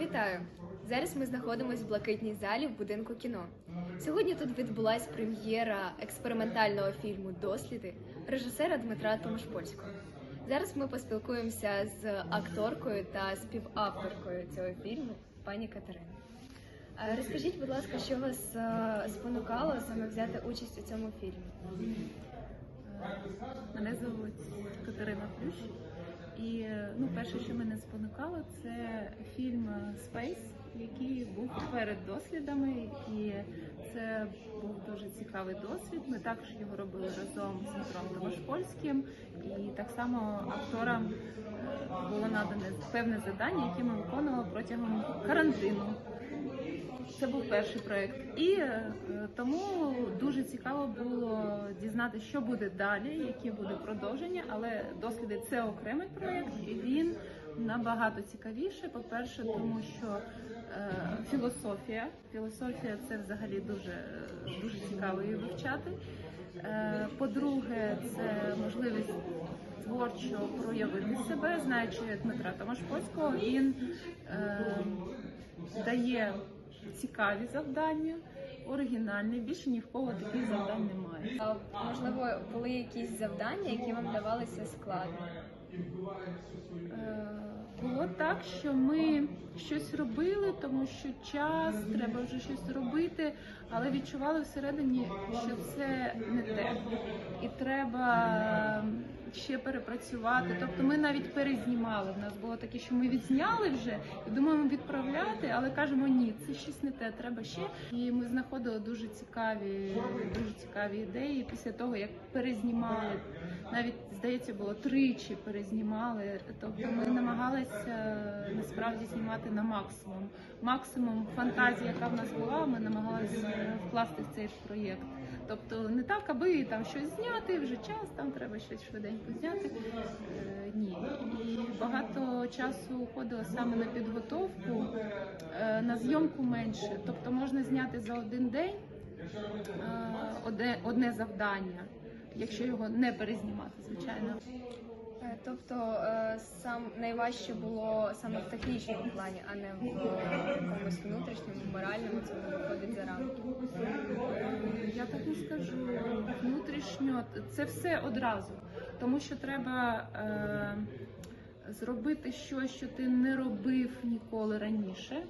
Вітаю! Зараз ми знаходимося в блакитній залі в будинку кіно. Сьогодні тут відбулась прем'єра експериментального фільму Досліди режисера Дмитра Томашпольського. Зараз ми поспілкуємося з акторкою та співавторкою цього фільму, пані Катериною. Розкажіть, будь ласка, що вас е, спонукало саме взяти участь у цьому фільмі? Мене звуть Катерина Плющ. І ну, перше, що мене спонукало, це фільм Space, який був перед дослідами, і це був дуже цікавий досвід. Ми також його робили разом з Дмитром Томашпольським, і так само акторам е, було надане певне завдання, яке ми виконували протягом карантину. Це був перший проект, і е, тому дуже цікаво було дізнатися, що буде далі, яке буде продовження. Але досліди це окремий проект, і він набагато цікавіше. По-перше, тому що е, філософія. Філософія це взагалі дуже, дуже цікаво її вивчати. Е, по-друге, це можливість творчо проявити себе, знаючи Дмитра Томашпольського, він е, дає цікаві завдання, оригінальні. Більше ні в кого таких завдань немає. А, Можливо, були якісь завдання, які вам давалися складно? Е, Було так, що ми щось робили, тому що час, треба вже щось робити, але відчували всередині, що це не те. І треба ще перепрацювати. Тобто ми навіть перезнімали. В нас було таке, що ми відзняли вже і думаємо відправляти, але кажемо ні, це щось не те, треба ще. І ми знаходили дуже цікаві, дуже цікаві ідеї після того, як перезнімали. Навіть здається, було тричі перезнімали. Тобто ми намагалися насправді знімати на максимум. Максимум фантазії, яка в нас була, ми намагалися вкласти в цей проєкт. Тобто не так, аби там щось зняти, вже час, там треба щось швиденько зняти. Е, ні. І багато часу уходило саме на підготовку, е, на зйомку менше. Тобто можна зняти за один день е, одне, одне завдання, якщо його не перезнімати, звичайно. Е, Тобто е, сам найважче було саме в технічному плані, а не в якомусь внутрішньому, моральному, це виходить за рамки. Я так не скажу. Внутрішньо це все одразу, тому що треба е, зробити щось, що ти не робив ніколи раніше.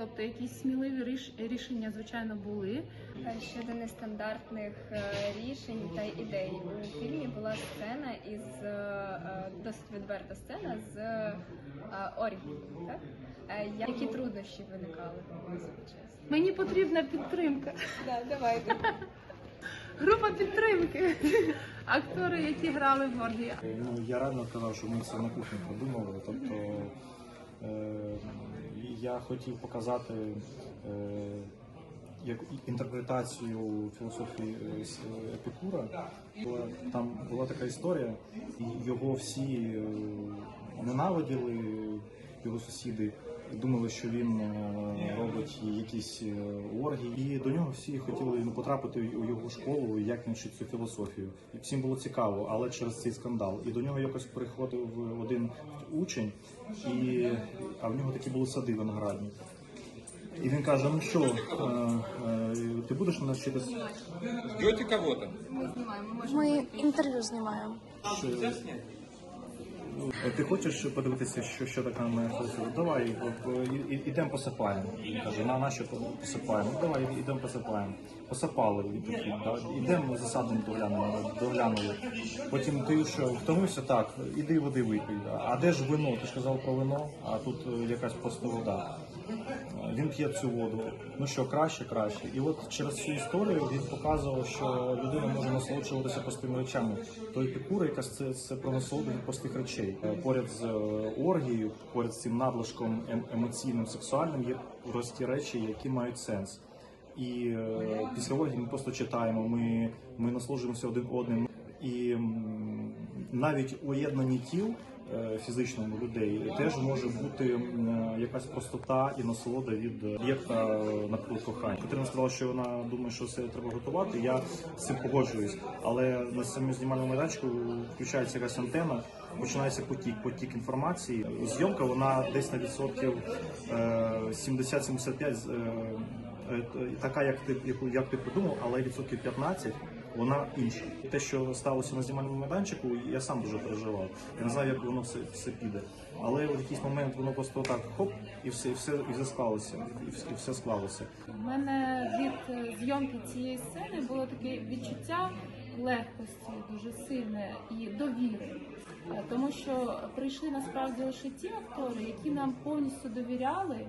Тобто якісь сміливі рішення, звичайно, були. Е, Щодо нестандартних е, рішень та ідей у фільмі була сцена із е, досить відверта сцена з оргією, так? Які труднощі виникали у вас час? Мені потрібна підтримка. Да, давайте. Група підтримки. Актори, які грали в оргії. Ну, я реально казав, що ми це на кухні подумали. Тобто е, я хотів показати е, як інтерпретацію філософії е, с- Епікура. Там була така історія, і його всі е, ненавиділи, його сусіди. Думали, що він е, робить якісь е, оргії, і до нього всі хотіли ну, потрапити у його школу, як він вчить цю філософію. І всім було цікаво, але через цей скандал. І до нього якось приходив один учень, і а в нього такі були сади виноградні. І він каже: ну що, е, ти будеш мене вчитись? Ждете кого-то? Ми знімаємо, можемо. Ми інтерв'ю знімаємо. Що, Ти хочеш подивитися, що, що таке моя філософія? Давай, ідемо посипаємо. Він каже, на наші посипаємо. Давай, ідемо посипаємо. Посипали, йдемо, такий, ідемо за садом доглянули. Потім ти що, втомився? Так, іди води випий. А де ж вино? Ти ж казав про вино, а тут е, якась просто вода. Е, Він п'є цю воду. Ну що, краще, краще. І от через цю історію він показував, що людина може насолоджуватися простими речами. То епікура, якась це, це про насолоду від простих речей. Е, Поряд з е, оргією, поряд з цим надлишком ем- емоційним, сексуальним є прості речі, які мають сенс. І після оргії ми просто читаємо, ми, ми насолоджуємося один одним. І навіть у єднанні тіл фізичному людей теж може бути е, якась простота і насолода від об'єкта, е, наприклад, кохання. Катерина сказала, що вона думає, що це треба готувати. Я з цим погоджуюсь, але на самому знімальному майданчику включається якась антенна, починається потік, потік інформації. Зйомка вона десь на відсотків е, 70-75 з- е, е, така, як ти яку як ти подумав, але відсотків 15 вона інша. Те, що сталося на знімальному майданчику, я сам дуже переживав. Я не знаю, як воно все, все піде. Але в якийсь момент воно просто так хоп, і все, і все, і все склалося, і все, і все склалося. У мене від е, зйомки цієї сцени було таке відчуття легкості дуже сильне і довіри. Е, Тому що прийшли насправді лише ті актори, які нам повністю довіряли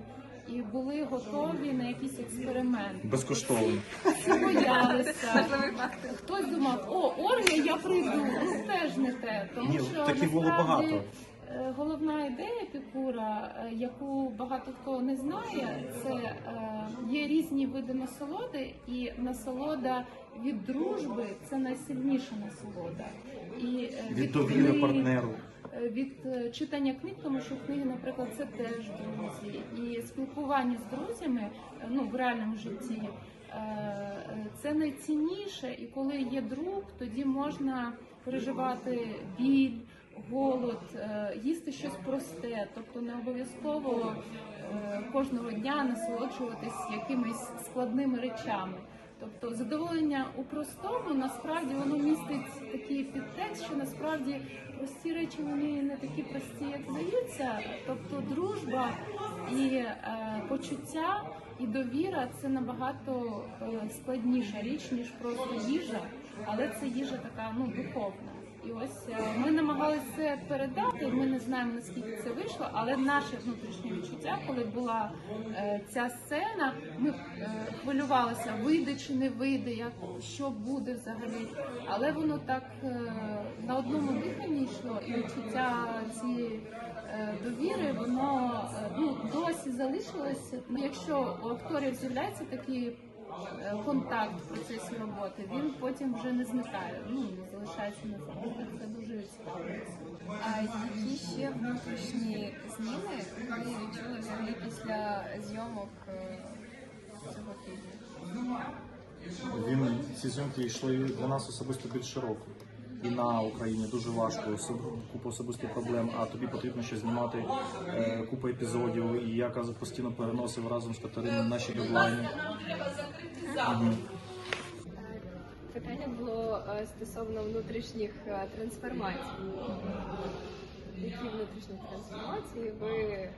і були готові на якийсь експеримент. Безкоштовно. Боялися. Хтось думав, о, Оргія, я прийду. Ну теж не те. Тому Ні, що таких було насправді, багато. е, Головна ідея Епікура, е, яку багато хто не знає, це е, є різні види насолоди, і насолода від дружби це найсильніша насолода. І е, Від довіри партнеру. е, від е, читання книг, тому що книги, наприклад, це теж друзі, і спілкування з друзями е, ну в реальному житті. Е, е, Це найцінніше, і коли є друг, тоді можна переживати біль, голод, е, їсти щось просте, тобто не обов'язково кожного дня насолоджуватись якимись складними речами. Тобто задоволення у простому насправді воно містить такий підтекст, що насправді прості речі вони не такі прості, як здаються. Тобто дружба і е, почуття і довіра це набагато е, складніша річ ніж просто їжа, але це їжа така ну духовна. І ось е, ми намагалися це передати. Ми не знаємо наскільки це вийшло, але наше внутрішнє відчуття, коли була е, ця сцена, ми е, хвилювалися, вийде чи не вийде, як що буде взагалі. Але воно так е, на одному диханні йшло, і відчуття цієї е, довіри, воно ну досі залишилося. Ну, якщо у акторів з'являється такий е, контакт в процесі роботи, він потім вже не зникає. Ну не залишається назавжди. Це дуже цікаво. А які ще внутрішні зміни ви відчули взагалі після зйомок е, цього фільму? Він ці зйомки йшли для нас особисто більш широко. Війна в Україні дуже важко, купа особистих проблем. А тобі потрібно ще знімати е, купу епізодів. І я казав, постійно переносив разом з Катериною наші дедлайни. Питання було е, стосовно внутрішніх е, трансформацій. Які внутрішні трансформації ви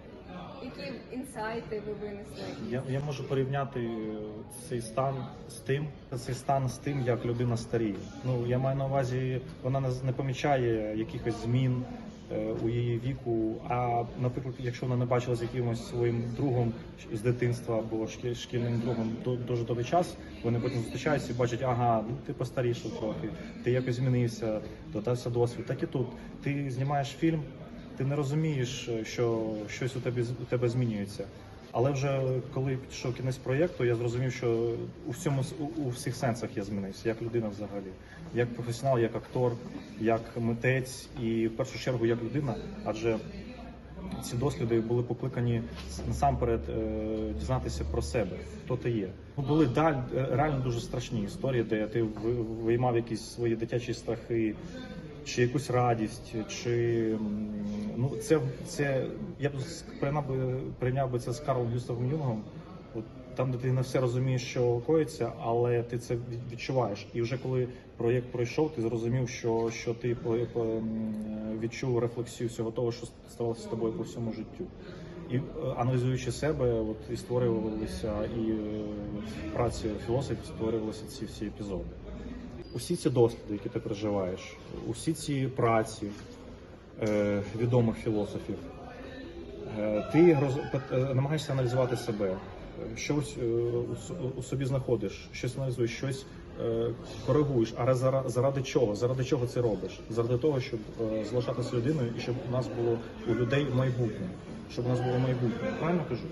які інсайти ви винесли? Я, я можу порівняти е, цей стан з тим, цей стан з тим, як людина старіє. Ну я маю на увазі, вона не, помічає якихось змін у її віку. А наприклад, якщо вона не бачила з якимось своїм другом з дитинства або шкільним другом дуже довгий час, вони потім зустрічаються і бачать, ага, ну ти постарішав трохи, ти якось змінився, додався досвід. Так і тут ти знімаєш фільм. Ти не розумієш, що щось у тебе у тебе змінюється. Але вже коли пішов кінець проєкту, я зрозумів, що у всьому у, у всіх сенсах я змінився, як людина взагалі, як професіонал, як актор, як митець і в першу чергу як людина, адже ці досліди були покликані насамперед е, дізнатися про себе, хто ти є. Ну, Були даль, е, реально дуже страшні історії, де ти виймав якісь свої дитячі страхи, чи якусь радість, чи ну це, це я б порівняв би, порівняв би це з Карлом Гюставом Юнгом. От там, де ти не все розумієш, що коїться, але ти це відчуваєш. І вже коли проєкт пройшов, ти зрозумів, що, що ти по- по- відчув рефлексію всього того, що ставалося з тобою по всьому життю. І е, аналізуючи себе, от і створювалися і е, праці філософів створювалися ці всі епізоди. Усі ці досліди, які ти переживаєш, усі ці праці е, відомих філософів, Е, Ти роз... е, намагаєшся аналізувати себе, щось е, у у собі знаходиш, щось аналізуєш, щось е, коригуєш. А зара- заради чого? Заради чого це робиш? Заради того, щоб е, залишатися людиною і щоб у нас було у людей майбутнє. Щоб у нас було майбутнє. Правильно кажу?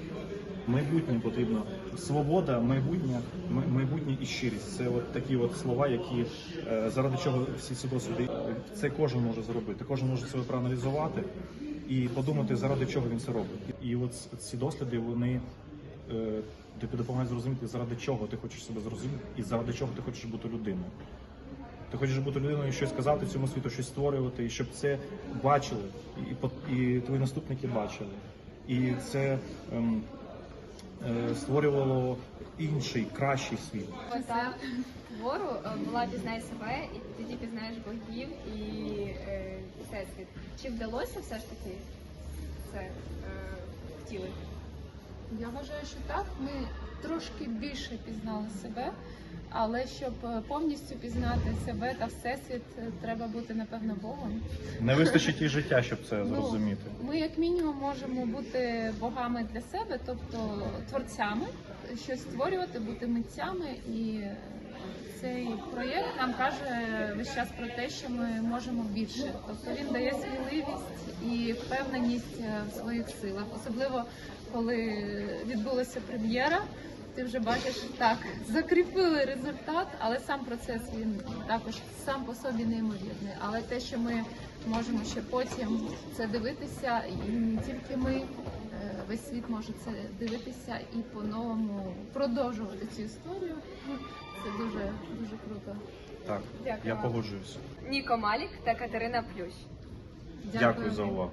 Майбутнє потрібно. Свобода, майбутнє, майбутнє і щирість. Це от такі от слова, які е, заради чого всі ці досвіди. Це кожен може зробити. Кожен може себе проаналізувати і подумати, заради чого він це робить. І от ці досліди вони е, тобі допомагають зрозуміти, заради чого ти хочеш себе зрозуміти, і заради чого ти хочеш бути людиною. Ти хочеш бути людиною, і щось казати цьому світу, щось створювати, і щоб це бачили, і, по- і твої наступники бачили. І це ем, створювало інший, кращий світ. Мета твору е, була пізнай себе, і тоді пізнаєш богів і е, всесвіт. Чи вдалося все ж таки це е, втілити? Я вважаю, що так. Ми трошки більше пізнали себе, але щоб е, повністю пізнати себе та всесвіт, е, треба бути напевно Богом. Не вистачить і життя, щоб це Ну, зрозуміти. Ми, як мінімум, можемо бути богами для себе, тобто творцями, щось створювати, бути митцями. І цей проєкт нам каже весь час про те, що ми можемо більше. Тобто він дає сміливість і впевненість е, в своїх силах, особливо коли відбулася прем'єра. Ти вже бачиш так, закріпили результат, але сам процес він також сам по собі неймовірний. Але те, що ми можемо ще потім це дивитися, і не тільки ми, весь світ може це дивитися і по-новому продовжувати цю історію. Це дуже дуже круто. Так, Дякую я погоджуюся. Ніко Малік та Катерина Плющ. Дякую за увагу.